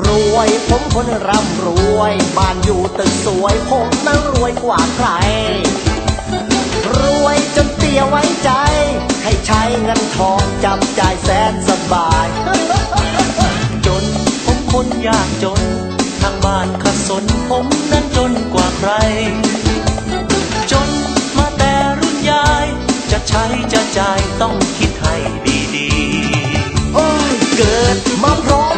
รวยผมคนร่ำรวยบ้านอยู่ตึกสวยผมนั้นรวยกว่าใคร รวยจนเตียไว้ใจ ให้ใช้เงินทองจับจ่ายแสนสบาย จนผมคนยากจน ทางบ้านขัดสนผมนั้นจนกว่าใคร จนมาแต่รุ่นยาย จะใช้จะจ่ายต้องคิดให้ดีโอ้ยเกิดมาพร้อม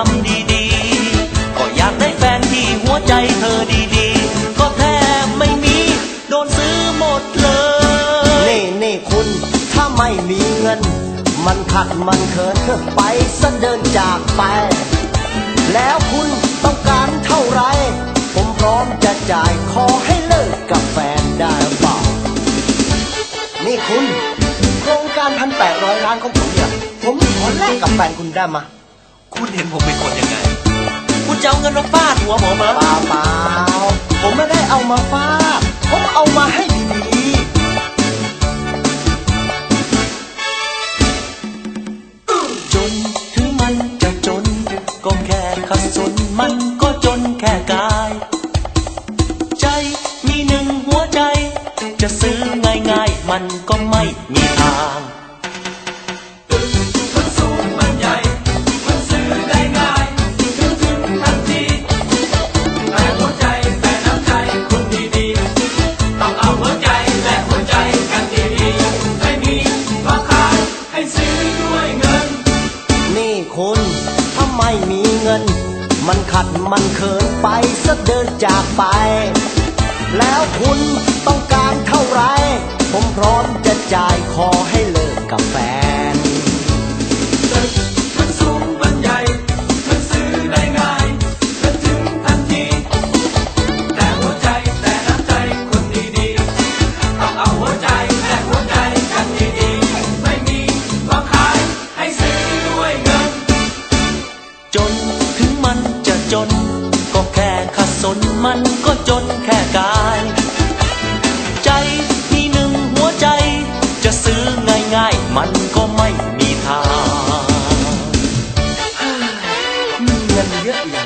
ทำดีๆ ก็อยากได้แฟนที่หัวใจเธอดีๆ ก็แทบไม่มี โดนซื้อหมดเลย นี่นี่คุณ ถ้าไม่มีเงิน มันขัดมันเขินไปซะเดินจากไป แล้วคุณต้องการเท่าไร ผมพร้อมจะจ่ายขอให้เลิกกับแฟนได้เปล่า นี่คุณโครงการพันแปดร้อยล้านของผมเนี่ย ผมขอแลกกับแฟนคุณได้ม คุณเห็นผมเป็นคนยังไง คุณจะเอาเงินมาฟาดหัวผมเหรอเปล่าเปล่าผมไม่ได้เอามาฟาด ผมเอามาให้ดีๆ จนถึงมันจะจน ก็แค่ขัดสนมันก็จนแค่กาย ใจมีหนึ่งหัวใจ จะซื้อง่ายๆ มันก็ไม่มีทาง คนถ้าไม่มีเงิน มันขัดมันเขินไปซะเดินจากไป แล้วคุณต้องการเท่าไร ผมพร้อมจะจ่ายขอให้เลิกกับแฟน มันก็จนแค่กาย ใจมีหนึ่งหัวใจ จะซื้อง่ายๆ มันก็ไม่มีทางมีเงินเยอะอย่าง